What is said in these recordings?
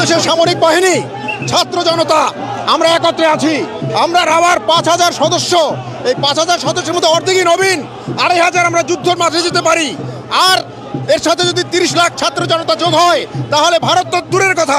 বাংলাদেশের সামরিক বাহিনী, ছাত্র জনতা, আমরা একত্রে আছি। আমরা রাবার পাঁচ হাজার সদস্য। এই পাঁচ হাজার সদস্যের মধ্যে অর্ধেকই নবীন, আড়াই হাজার আমরা যুদ্ধের মাঝে যেতে পারি। আর এর সাথে যদি তিরিশ লাখ ছাত্র জনতা যোগ হয়, তাহলে ভারত তো দূরের কথা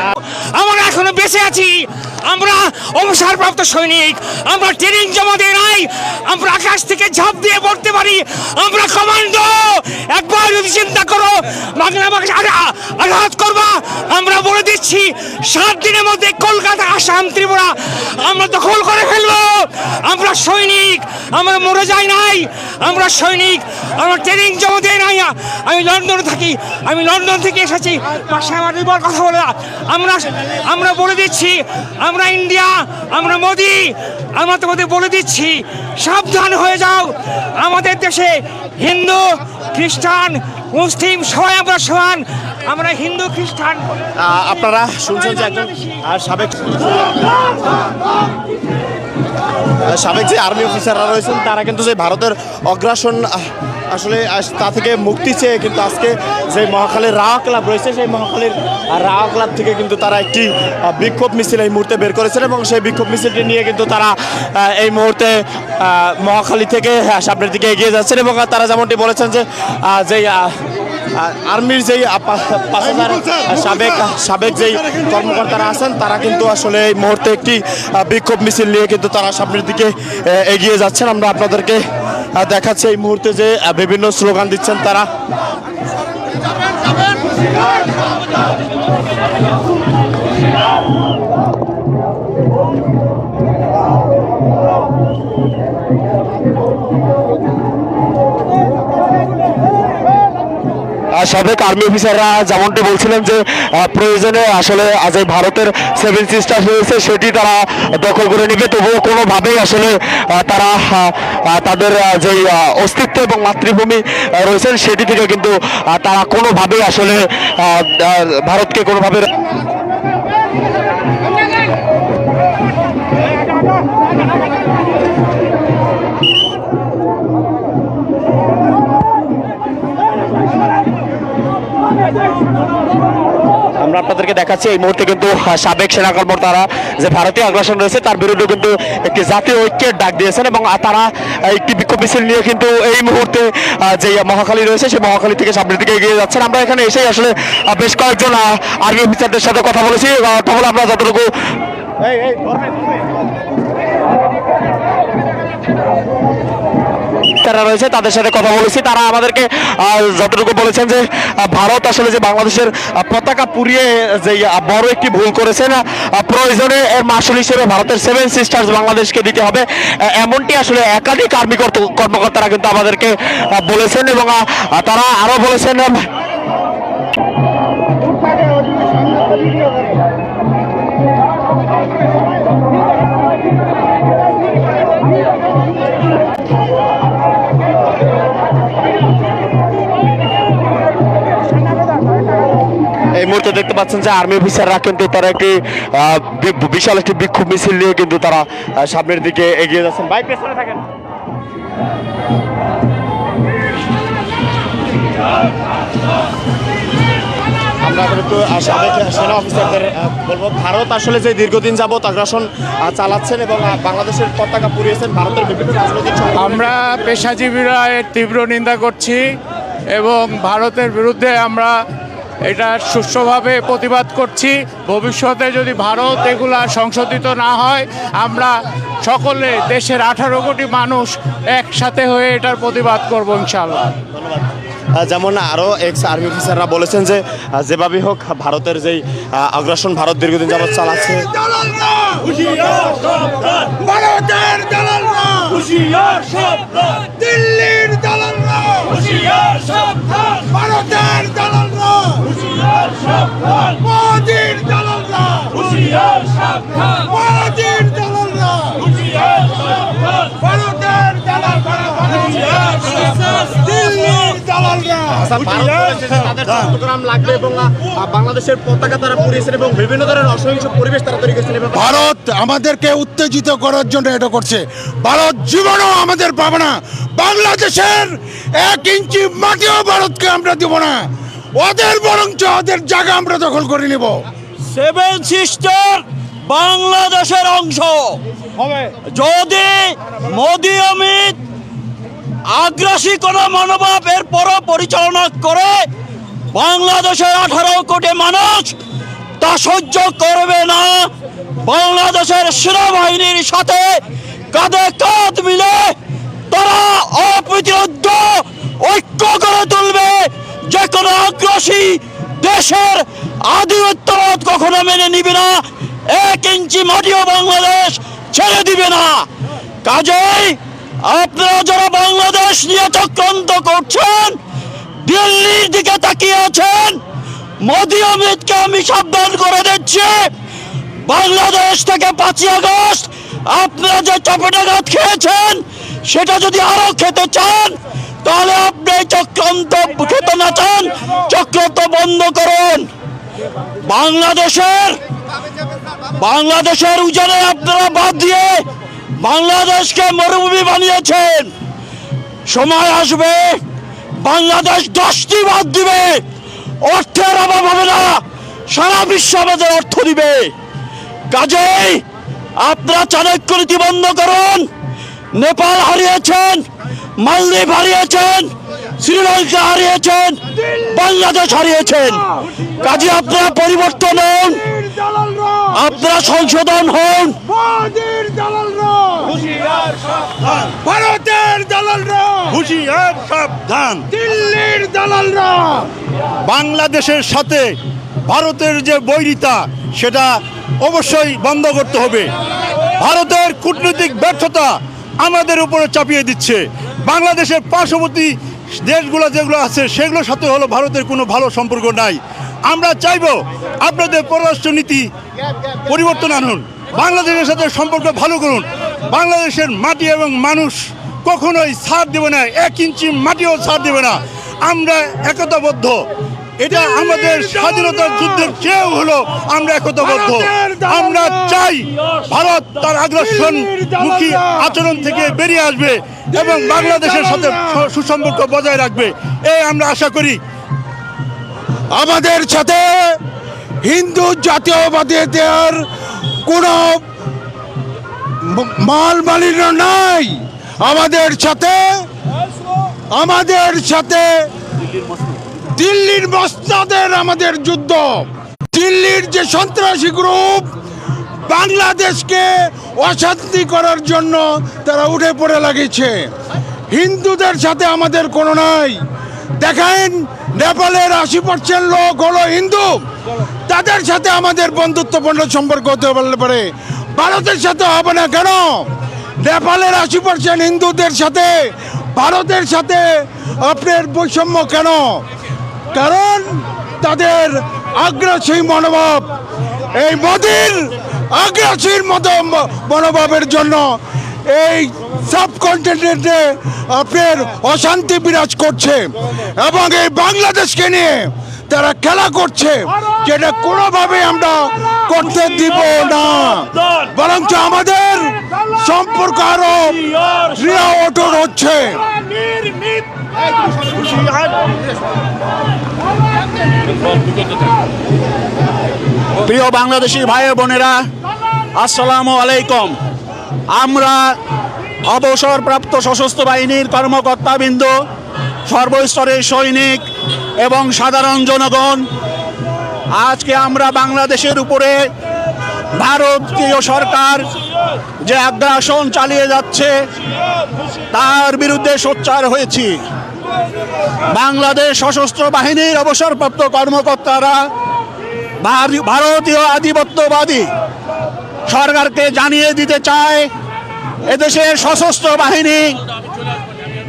আমরা এখনও বেঁচে আছি। আমরা অবসরপ্রাপ্ত সৈনিক, আমরা ট্রেনিং জমা দিয়ে নাই, আমরা আকাশ থেকে ঝাঁপ দিয়ে পড়তে পারি, আমরা কমান্ডো, একবার যদি চিন্তা করো বাংলা আঘাত করবা, আমরা বলে দিচ্ছি, সাত দিনের মধ্যে কলকাতা, আসাম, ত্রিপুরা, আমরা দখল করে ফেলব। আমরা সৈনিক, আমরা মরে যাই নাই, আমরা সৈনিক, আমরা ট্রেনিং জমা দিয়ে নাই আমি লন্ডনে থাকি, আমি লন্ডন থেকে এসেছি। পাশে আমার দুবার কথা বলে আমরা আমরা বলে দিচ্ছি, আমরা ইন্ডিয়া, আমরা মোদি, আমরা তোমাদের বলে দিচ্ছি, সাবধান হয়ে যাও। আমাদের দেশে হিন্দু, খ্রিস্টান, মুসলিম সবাই আমরা সমান। আমরা হিন্দু, খ্রিস্টান। আপনারা শুনছেন যে একজন সাবেক সাবেক যে আর্মি অফিসাররা রয়েছেন, তারা কিন্তু যে ভারতের অগ্রাসন আসলে তা থেকে মুক্তি চেয়ে কিন্তু আজকে যে মহাখালীর রাওয়া ক্লাব রয়েছে, সেই মহাখালীর রাওয়া ক্লাব থেকে কিন্তু তারা একটি বিক্ষোভ মিছিল এই মুহূর্তে বের করেছেন এবং সেই বিক্ষোভ মিছিলটি নিয়ে কিন্তু তারা এই মুহূর্তে মহাখালী থেকে সামনের দিকে এগিয়ে যাচ্ছেন এবং তারা যেমনটি বলেছেন যে আর আর্মির যেই পাঁচ হাজার সাবেক সাবেক যেই কর্মকর্তারা আছেন তারা কিন্তু আসলে এই মুহূর্তে একটি বিক্ষোভ মিছিল নিয়ে কিন্তু তারা সামনের দিকে এগিয়ে যাচ্ছেন। আমরা আপনাদেরকে দেখাচ্ছি এই মুহূর্তে যে বিভিন্ন স্লোগান দিচ্ছেন তারা। আহ, সাবেক আর্মি অফিসাররা যেমনটি বলছিলেন যে প্রয়োজনে আসলে এই ভারতের সেভেন সিস্টার রয়েছে, সেটি তারা দখল করে নেবে। তবুও কোনোভাবেই আসলে তারা তাদের যে অস্তিত্ব এবং মাতৃভূমি রয়েছেন, সেটি থেকে কিন্তু তারা কোনোভাবেই আসলে ভারতকে কোনোভাবে আমরা আপনাদেরকে দেখাচ্ছি, এই মুহূর্তে কিন্তু সাবেক সেনা কর্মকর্তারা যে ভারতীয় আগ্রাসন রয়েছে, তার বিরুদ্ধে কিন্তু একটি জাতীয় ঐক্যের ডাক দিয়েছেন এবং তারা একটি বিক্ষোভ মিছিল নিয়ে কিন্তু এই মুহূর্তে যে মহাখালী রয়েছে, সেই মহাখালী থেকে সামনের দিকে এগিয়ে যাচ্ছেন আমরা এখানে এসেই আসলে বেশ কয়েকজন আর্মি অফিসারদের সাথে কথা বলেছি তাহলে আমরা যতটুকু। তারা রয়েছে তাদের সাথে কথা বলেছি। তারা আমাদেরকে যতটুকু বলেছেন যে ভারত আসলে যে বাংলাদেশের পতাকা পুড়িয়ে যে বড় একটি ভুল করেছেন আহ, প্রয়োজনে এর মাসুল হিসেবে ভারতের সেভেন সিস্টার্স বাংলাদেশকে দিতে হবে। এমনটি আসলে একাধিক আর্মি কর্মকর্তারা কিন্তু আমাদেরকে বলেছেন এবং তারা আরও বলেছেন মুহূর্তে দেখতে পাচ্ছেন যে আর্মি অফিসাররা কিন্তু তারা একটি বিশাল একটি বিক্ষোভ মিছিল নিয়ে কিন্তু তারা সামনের দিকে এগিয়ে যাচ্ছেন। বাইক পেছনে থাকেন। আমরা আহ, সাবেক সেনা বলব ভারত আসলে যে দীর্ঘদিন যাবত আগ্রাসন চালাচ্ছেন এবং বাংলাদেশের পতাকা পুড়িয়েছেন ভারতের বিভিন্ন রাজনৈতিক আমরা পেশাজীবীরা এর তীব্র নিন্দা করছি এবং ভারতের বিরুদ্ধে আমরা এটা সুষ্ঠুভাবে প্রতিবাদ করছি। ভবিষ্যতে যদি ভারত এগুলা সংশোধিত না হয় আমরা সকলে দেশের আঠারো কোটি মানুষ একসাথে হয়ে এটার প্রতিবাদ করব ইনশাল্লাহ আহ, যেমন আরও এক্স আর্মি অফিসাররা বলেছেন যে যেভাবেই হোক ভারতের যেই আগ্রাসন ভারত দীর্ঘদিন যাবৎ চালাচ্ছে। ভারতের করেছেন এবং ভারত আমাদেরকে উত্তেজিত করার জন্য এটা করছে। ভারত জীবনও আমাদের পাবে না। বাংলাদেশের এক ইঞ্চি মাটিও ভারতকে আমরা দিব না। ওদের বরঞ্চ ওদের জায়গা আমরা দখল করে নিব। সেভেন সিস্টার বাংলাদেশের অংশ। যদি মোদি, অমিত আগ্রাসী কোন মনোভাব এর পর পরিচালনা করে বাংলাদেশের আঠারো কোটি মানুষ, তা সহ্য করবে না। বাংলাদেশের সেনাবাহিনীর সাথে কাঁধে কাঁধ মিলে তারা অপ্রতিরোধ ঐক্য করে তুলবে। যে কোনো আগ্রাসী দেশের আধিপত্যবাদ কখনো মেনে নিবে না। এক ইঞ্চি মাটিও বাংলাদেশ ছেড়ে দিবে না। কাজেই আপনারা যারা বাংলাদেশ নিয়ে চক্রান্ত করছেন, দিল্লির দিকে তাকিয়ে আছেন, মোদি অমিতকে আমি সাবধান করে দিচ্ছি। বাংলাদেশ থেকে পাঁচই আগস্ট আপনারা যে চাপেটাঘাত খেয়েছেন, সেটা যদি আরও খেতে চান, তাহলে আপনি চক্রান্ত খেতে না চান, চক্রান্ত বন্ধ করুন। বাংলাদেশের বাংলাদেশের উজানে আপনারা বাদ দিয়ে বাংলাদেশকে মরুভূমি বানিয়েছেন। সময় আসবে, বাংলাদেশ দশটি বাদ দিবে। অর্থের অভাব হবে না, সারা বিশ্ব আমাদের অর্থ দিবে। কাজেই আপনারা চাণক্য বন্ধ করুন, নেপাল হারিয়েছেন, মালদ্বীপ হারিয়েছেন শ্রীলঙ্কা হারিয়েছেন বাংলাদেশ হারিয়েছেন। কাজে আপনারা পরিবর্তন হন আপনারা সংশোধন হন। ভারতের দালালরা হুঁশিয়ার সাবধান। দিল্লির দালালরা বাংলাদেশের সাথে ভারতের যে বৈরিতা সেটা অবশ্যই বন্ধ করতে হবে। ভারতের কূটনৈতিক ব্যর্থতা আমাদের উপরে চাপিয়ে দিচ্ছে। বাংলাদেশের পার্শ্ববর্তী দেশগুলো যেগুলো আছে সেগুলোর সাথে হলো ভারতের কোনো ভালো সম্পর্ক নাই। আমরা চাইব আপনাদের পররাষ্ট্রনীতি পরিবর্তন আনুন বাংলাদেশের সাথে সম্পর্ক ভালো করুন। বাংলাদেশের মাটি এবং মানুষ কখনোই ছাড় দেবে না এক ইঞ্চি মাটিও ছাড় দেবে না। আমরা একতাবদ্ধ। এটা আমাদের স্বাধীনতার যুদ্ধের চেয়েও হলো আমরা একতাবদ্ধ। আমরা চাই। ভারত তার আগ্রাসন মুখী আচরণ থেকে বেরিয়ে আসবে এবং বাংলাদেশের সাথে সুসম্পর্ক বজায় রাখবে। এই আমরা আশা করি। আমাদের সাথে হিন্দু জাতীয়বাদীদের কোনো মাল মালিন্য নাই। আমাদের সাথে আমাদের সাথে দিল্লির মস্তাদের আমাদের যুদ্ধ। দিল্লির যে সন্ত্রাসী গ্রুপ বাংলাদেশকে অশান্তি করার জন্য তারা উঠে পড়ে লাগিয়েছে। হিন্দুদের সাথে আমাদের কোনো নাই। দেখেন, নেপালের আশি পার্সেন্ট লোক হলো হিন্দু। তাদের সাথে আমাদের বন্ধুত্বপূর্ণ সম্পর্ক হতে পারে ভারতের সাথে হবে না কেন? নেপালের আশি পার্সেন্ট হিন্দুদের সাথে, ভারতের সাথে আপনার বৈষম্য কেন? কারণ তাদের আগ্রাসী মনোভাব। এই মোদির আগ্রাসীর মতো মনোভাবের জন্য এই সাবকন্টিনেন্টে আপনার অশান্তি বিরাজ করছে এবং এই বাংলাদেশকে নিয়ে তারা খেলা করছে যেটা কোনোভাবে আমরা করতে দিব না। বরঞ্চ আমাদের সম্পর্ক আরও অটুট হচ্ছে। প্রিয় বাংলাদেশি ভাই বোনেরা আসসালামু আলাইকুম। আমরা অবসরপ্রাপ্ত সশস্ত্র বাহিনীর কর্মকর্তাবৃন্দ, সর্বস্তরের সৈনিক এবং সাধারণ জনগণ, আজকে আমরা বাংলাদেশের উপরে ভারতীয় সরকার যে আগ্রাসন চালিয়ে যাচ্ছে, তার বিরুদ্ধে সোচ্চার হয়েছি। বাংলাদেশ সশস্ত্র বাহিনীর অবসরপ্রাপ্ত কর্মকর্তারা ভারতীয় আধিপত্যবাদী সরকারকে জানিয়ে দিতে চায় এদেশের সশস্ত্র বাহিনী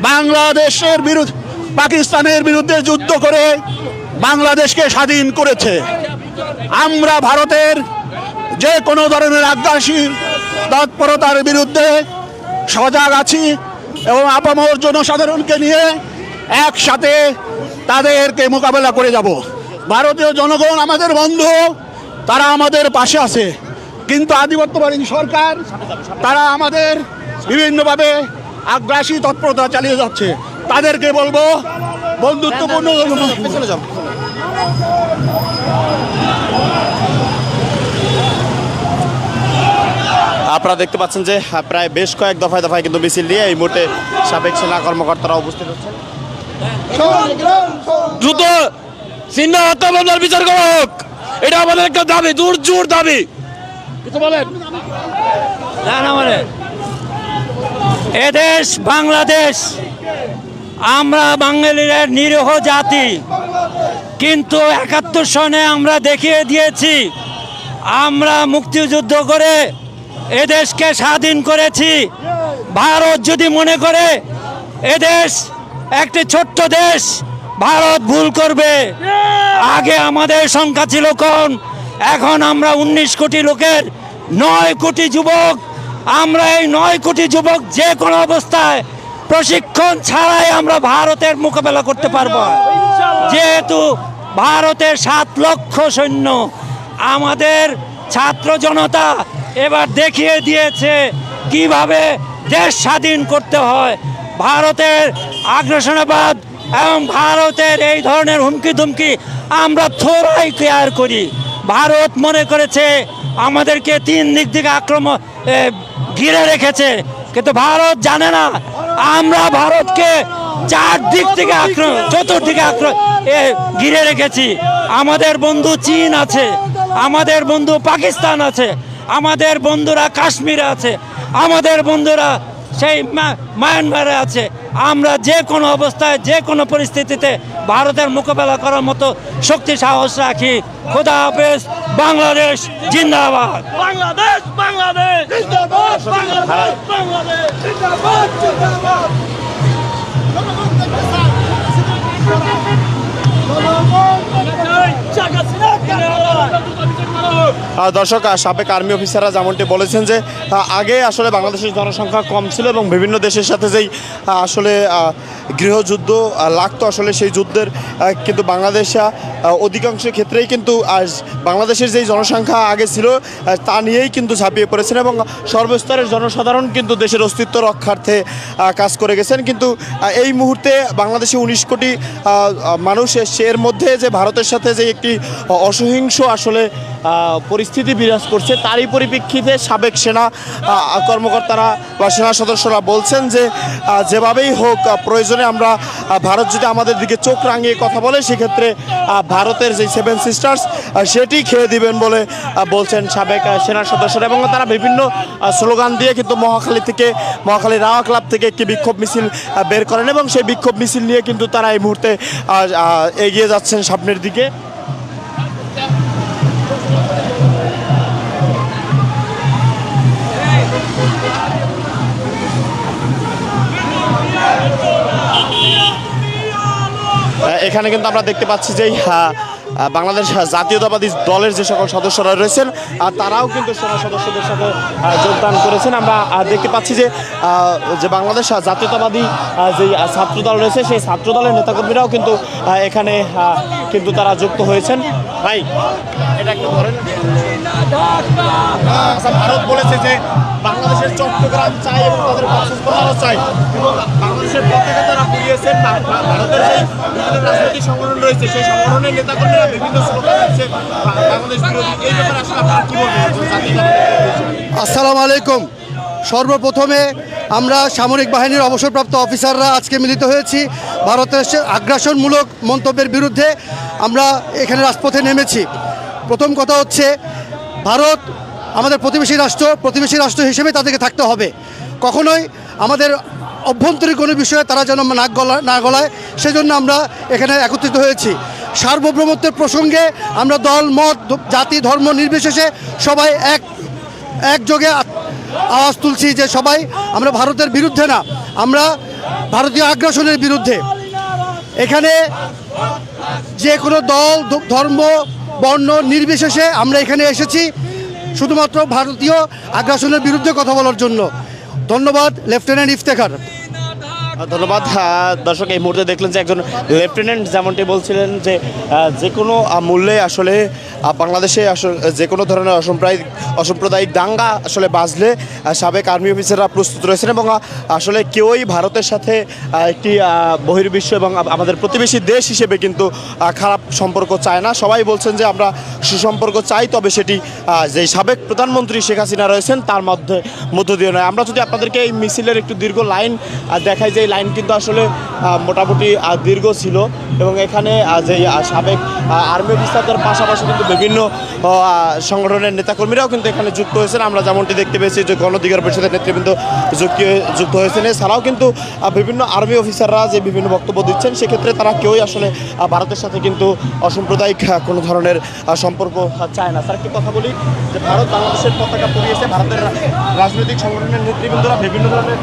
বাংলাদেশের বিরুদ্ধে পাকিস্তানের বিরুদ্ধে যুদ্ধ করে বাংলাদেশকে স্বাধীন করেছে। আমরা ভারতের যে কোনো ধরনের আগ্রাসী তৎপরতার বিরুদ্ধে সজাগ আছি এবং আপামর জনসাধারণকে নিয়ে একসাথে তাদেরকে মোকাবেলা করে যাব। ভারতীয় জনগণ আমাদের বন্ধু, তারা আমাদের পাশে আছে। কিন্তু আধিপত্যবাদী সরকার তারা আমাদের বিভিন্নভাবে আগ্রাসী তৎপরতা চালিয়ে যাচ্ছে। তাদেরকে বলব বন্ধুত্বপূর্ণ আপনারা দেখতে পাচ্ছেন যে প্রায় বেশ কয়েক দফায় দফায় কিন্তু মিছিল নিয়ে এই মুহূর্তে সাবেক সেনা কর্মকর্তারা উপস্থিত হচ্ছেন। দ্রুত সিন্না হত্যা বিচার করা হোক। এটা আমাদের একটা দাবি দূর জোর দাবি। কিছু বলেন। এদেশ বাংলাদেশ, আমরা বাঙালিরা নিরীহ জাতি, কিন্তু একাত্তর সনে আমরা দেখিয়ে দিয়েছি, আমরা মুক্তিযুদ্ধ করে এদেশকে স্বাধীন করেছি। ভারত যদি মনে করে এদেশ একটি ছোট্ট দেশ, ভারত ভুল করবে। আগে আমাদের সংখ্যা ছিল কম এখন আমরা উনিশ কোটি লোকের নয় কোটি যুবক, আমরা এই নয় কোটি যুবক যে কোনো অবস্থায় প্রশিক্ষণ ছাড়াই আমরা ভারতের মোকাবেলা করতে পারব। যেহেতু ভারতের সাত লক্ষ সৈন্য, আমাদের ছাত্র জনতা এবার দেখিয়ে দিয়েছে কীভাবে দেশ স্বাধীন করতে হয়। ভারতের আগ্রাসনবাদ এবং ভারতের এই ধরনের হুমকি ধুমকি আমরা থোড়াই কেয়ার করি। ভারত মনে করেছে আমাদেরকে তিন দিক থেকে আক্রমণ ঘিরে রেখেছে। কিন্তু ভারত জানে না, আমরা ভারতকে চার দিক থেকে আক্রমণ চতুর্দিকে আক্রমণ ঘিরে রেখেছি। আমাদের বন্ধু চীন আছে, আমাদের বন্ধু পাকিস্তান আছে, আমাদের বন্ধুরা কাশ্মীরে আছে, আমাদের বন্ধুরা সেই মায়ানমারে আছে। আমরা যে কোনো অবস্থায় যে কোনো পরিস্থিতিতে ভারতের মোকাবেলা করার মতো শক্তি সাহস রাখি। খোদা হাফেজ বাংলাদেশ জিন্দাবাদ। বাংলাদেশ বাংলাদেশ। বাংলাদেশ বাংলাদেশ। আহ, দর্শক সাবেক আর্মি অফিসাররা যেমনটি বলেছেন যে আগে আসলে বাংলাদেশের জনসংখ্যা কম ছিল এবং বিভিন্ন দেশের সাথে যেই আসলে গৃহযুদ্ধ লাগতো আসলে সেই যুদ্ধের কিন্তু বাংলাদেশে অধিকাংশ ক্ষেত্রেই কিন্তু বাংলাদেশের যেই জনসংখ্যা আগে ছিল তা নিয়েই কিন্তু ঝাঁপিয়ে পড়েছেন এবং সর্বস্তরের জনসাধারণ কিন্তু দেশের অস্তিত্ব রক্ষার্থে কাজ করে গেছেন। কিন্তু এই মুহূর্তে বাংলাদেশে উনিশ কোটি মানুষ এর মধ্যে যে ভারতের সাথে যে একটি অসহিংস আসলে পরিস্থিতি বিরাজ করছে। তারই পরিপ্রেক্ষিতে সাবেক সেনা কর্মকর্তারা বা সেনা সদস্যরা বলছেন যে যেভাবেই হোক প্রয়োজনে আমরা ভারত যদি আমাদের দিকে চোখ রাঙিয়ে কথা বলে, সেক্ষেত্রে ভারতের যে সেভেন সিস্টার্স সেটি খেয়ে দিবেন বলে বলছেন সাবেক সেনা সদস্যরা এবং তারা বিভিন্ন স্লোগান দিয়ে কিন্তু মহাখালী থেকে, মহাখালী রাওয়া ক্লাব থেকে একটি বিক্ষোভ মিছিল বের করেন এবং সেই বিক্ষোভ মিছিল নিয়ে কিন্তু তারা এই মুহূর্তে এগিয়ে যাচ্ছেন সামনের দিকে। এখানে কিন্তু আমরা দেখতে পাচ্ছি যে বাংলাদেশ জাতীয়তাবাদী দলের যে সকল সদস্যরা রয়েছেন তারাও কিন্তু সেনা সদস্যদের সাথে যোগদান করেছেন। আমরা দেখতে পাচ্ছি যে যে বাংলাদেশ জাতীয়তাবাদী যে ছাত্রদল রয়েছে, সেই ছাত্রদলের নেতাকর্মীরাও কিন্তু এখানে কিন্তু তারা যুক্ত হয়েছেন। ভাই, এটা একটু ধরেন। ভারত বলেছে যে বাংলাদেশের চট্টগ্রাম চাই এবং তাদের বাসস্থানও চাই। বাংলাদেশের পতাকা তারা পুড়িয়েছেন ভারতের যে বিভিন্ন রাজনৈতিক সংগঠন রয়েছে, সেই সংগঠনের নেতাকর্মীরা বিভিন্ন স্লোগান বা- বাংলাদেশ বিরোধী, এই ব্যাপারে আসলে আপনারা কি বলবেন? আসসালামু আলাইকুম। সর্বপ্রথমে আমরা সামরিক বাহিনীর অবসরপ্রাপ্ত অফিসাররা আজকে মিলিত হয়েছি। ভারতের আগ্রাসনমূলক মন্তব্যের বিরুদ্ধে আমরা এখানে রাজপথে নেমেছি। প্রথম কথা হচ্ছে, ভারত আমাদের প্রতিবেশী রাষ্ট্র প্রতিবেশী রাষ্ট্র হিসেবে তাদেরকে থাকতে হবে। কখনোই আমাদের অভ্যন্তরীণ কোনো বিষয়ে তারা যেন নাক গলা, না গলায়, সেজন্য আমরা এখানে একত্রিত হয়েছি। সার্বভৌমত্বের প্রসঙ্গে আমরা দল, মত, জাতি, ধর্ম নির্বিশেষে সবাই এক, একযোগে আওয়াজ তুলছি যে সবাই, আমরা ভারতের বিরুদ্ধে না, আমরা ভারতীয় আগ্রাসনের বিরুদ্ধে। এখানে যে কোনো দল ধর্ম, বর্ণ নির্বিশেষে আমরা এখানে এসেছি, শুধুমাত্র ভারতীয় আগ্রাসনের বিরুদ্ধে কথা বলার জন্য। ধন্যবাদ, লেফটেন্যান্ট ইফতেখার। ধন্যবাদ। দর্শক, এই মুহূর্তে দেখলেন যে একজন লেফটেন্যান্ট যেমনটি বলছিলেন যে যে কোনো মূল্যে আসলে বাংলাদেশে আসলে যে কোনো ধরনের অসাম্প্রদায়িক অসাম্প্রদায়িক দাঙ্গা আসলে বাজলে সাবেক আর্মি অফিসাররা প্রস্তুত রয়েছেন এবং আসলে কেউই ভারতের সাথে একটি বহির্বিশ্ব এবং আমাদের প্রতিবেশী দেশ হিসেবে কিন্তু খারাপ সম্পর্ক চায় না। সবাই বলছেন যে আমরা সুসম্পর্ক চাই, তবে সেটি যে সাবেক প্রধানমন্ত্রী শেখ হাসিনা রয়েছেন, তার মধ্যে, মধ্য দিয়ে নয়। আমরা যদি আপনাদেরকে এই মিছিলের একটু দীর্ঘ লাইন দেখাই যে এই লাইন কিন্তু আসলে মোটামুটি দীর্ঘ ছিল এবং এখানে যে সাবেক আর্মি অফিসারদের পাশাপাশি কিন্তু বিভিন্ন সংগঠনের নেতাকর্মীরাও কিন্তু এখানে যুক্ত হয়েছেন। আমরা যেমনটি দেখতে পেয়েছি যে গণধিকার পরিষদের নেতৃবৃন্দ যুক্ত যুক্ত হয়েছেন। এছাড়াও কিন্তু বিভিন্ন আর্মি অফিসাররা যে বিভিন্ন বক্তব্য দিচ্ছেন, সেক্ষেত্রে তারা কেউই আসলে ভারতের সাথে কিন্তু অসাম্প্রদায়িক কোনো ধরনের সম্পর্ক চায় না। স্যার, একটি কথা বলি যে ভারত বাংলাদেশের পতাকা পরিয়েছে। ভারতের রাজনৈতিক সংগঠনের নেতৃবৃন্দরা বিভিন্ন ধরনের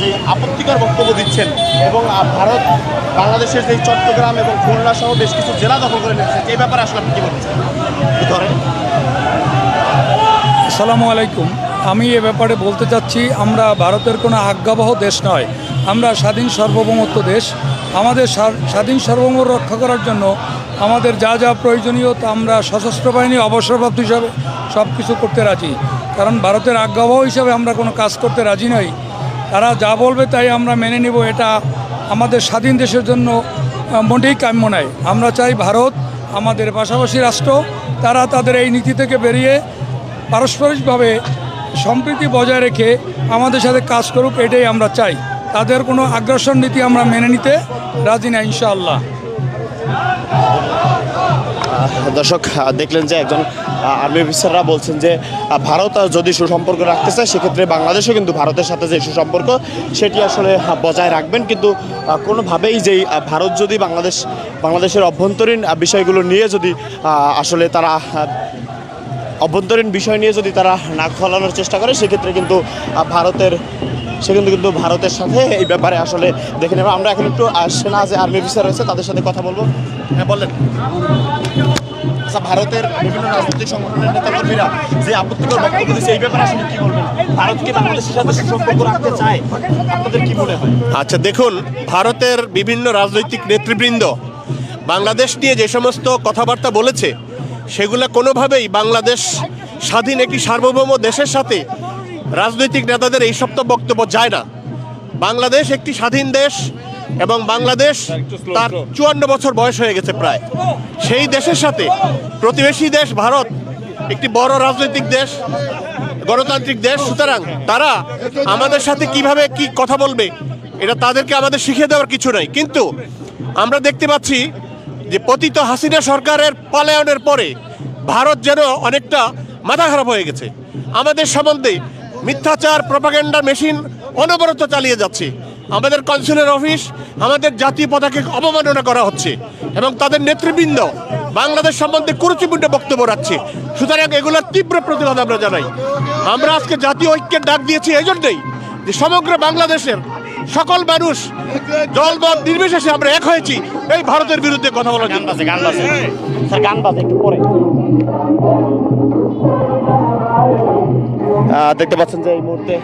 যে আপত্তিকর বক্তব্য দিচ্ছেন। এবং ভারত, বাংলাদেশের যে চট্টগ্রাম এবং খুলনা সহ বেশ কিছু জেলা দখল করে নিয়েছে এই ব্যাপারে আসলে আপনি কি বলছেন আসসালামু আলাইকুম। আমি এ ব্যাপারে বলতে চাচ্ছি, আমরা ভারতের কোনো আজ্ঞাবহ দেশ নয়। আমরা স্বাধীন সার্বভৌমত্ব দেশ। আমাদের স্বাধীন সার্বভৌম রক্ষা করার জন্য আমাদের যা যা প্রয়োজনীয় তা আমরা সশস্ত্র বাহিনী অবসরপ্রাপ্ত হিসাবে সব কিছু করতে রাজি। কারণ ভারতের আজ্ঞাবহ হিসাবে আমরা কোনো কাজ করতে রাজি নই। তারা যা বলবে তাই আমরা মেনে নেব, এটা আমাদের স্বাধীন দেশের জন্য মোটেই কাম্য নয় আমরা চাই ভারত আমাদের পাশাপাশি রাষ্ট্র, তারা তাদের এই নীতি থেকে বেরিয়ে পারস্পরিকভাবে সম্প্রীতি বজায় রেখে আমাদের সাথে কাজ করুক, এটাই আমরা চাই। তাদের কোনো আগ্রাসন নীতি আমরা মেনে নিতে রাজি না, ইনশাআল্লাহ। দর্শক দেখলেন যে একজন আর্মি অফিসাররা বলছেন যে ভারত যদি সুসম্পর্ক রাখতে চায়, সেক্ষেত্রে বাংলাদেশও কিন্তু ভারতের সাথে যে সুসম্পর্ক, সেটি আসলে বজায় রাখবেন। কিন্তু কোনোভাবেই যেই ভারত যদি বাংলাদেশ, বাংলাদেশের অভ্যন্তরীণ বিষয়গুলো নিয়ে যদি আসলে তারা অভ্যন্তরীণ বিষয় নিয়ে যদি তারা নাক ফলানোর চেষ্টা করে, সেক্ষেত্রে কিন্তু ভারতের সেখানে কিন্তু ভারতের সাথে এই ব্যাপারে আসলে দেখে নেব। আমরা এখন একটু সেনা যে আর্মি অফিসার রয়েছে, তাদের সাথে কথা বলব। হ্যাঁ বলেন। আচ্ছা ভারতের বিভিন্ন রাজনৈতিক সংগঠনের নেতাকর্মীরা যে আপত্তিকর বক্তব্য দিচ্ছে, এই ব্যাপারে আসলে কি বলবেন? ভারত বাংলাদেশের সাথে সুসম্পর্ক রাখতে চায়? আপনাদের কি মনে হয়? আচ্ছা দেখুন, ভারতের বিভিন্ন রাজনৈতিক নেতৃবৃন্দ বাংলাদেশ নিয়ে যে সমস্ত কথাবার্তা বলেছে সেগুলো কোনোভাবেই বাংলাদেশ স্বাধীন একটি সার্বভৌম দেশের সাথে রাজনৈতিক নেতাদের এই সব বক্তব্য যায় না। বাংলাদেশ একটি স্বাধীন দেশ এবং বাংলাদেশ তার চুয়ান্ন বছর বয়স হয়ে গেছে প্রায়। সেই দেশের সাথে প্রতিবেশী দেশ ভারত একটি বড় রাজনৈতিক দেশ, গণতান্ত্রিক দেশ, সুতরাং তারা আমাদের সাথে কীভাবে কি কথা বলবে, এটা তাদেরকে আমাদের শিখিয়ে দেওয়ার কিছু নাই। কিন্তু আমরা দেখতে পাচ্ছি যে পতিত হাসিনা সরকারের পলায়নের পরে ভারত যেন অনেকটা মাথা খারাপ হয়ে গেছে। আমাদের সম্বন্ধে মিথ্যাচার, প্রপাগেন্ডা মেশিন অনবরত চালিয়ে যাচ্ছে। আমাদের কনসুলার অফিস, আমাদের জাতীয় পতাকে অবমাননা করা হচ্ছে এবং তাদের নেতৃবৃন্দ বাংলাদেশ সম্বন্ধে কুরুচিপূর্ণ বক্তব্য রাখছে। সুতরাং এগুলোর তীব্র প্রতিবাদ আমরা জানাই। আমরা আজকে জাতীয় ঐক্যের ডাক দিয়েছি এই জন্যই যে সমগ্র বাংলাদেশের সকল মানুষ দলমত নির্বিশেষে আমরা এক হয়েছি। এই ভারতের বিরুদ্ধে কথা বলার জন্য। গান বাজে স্যার, গান বাজে, একটু পরে। দেখতে পাচ্ছেন যে এই মুহূর্তে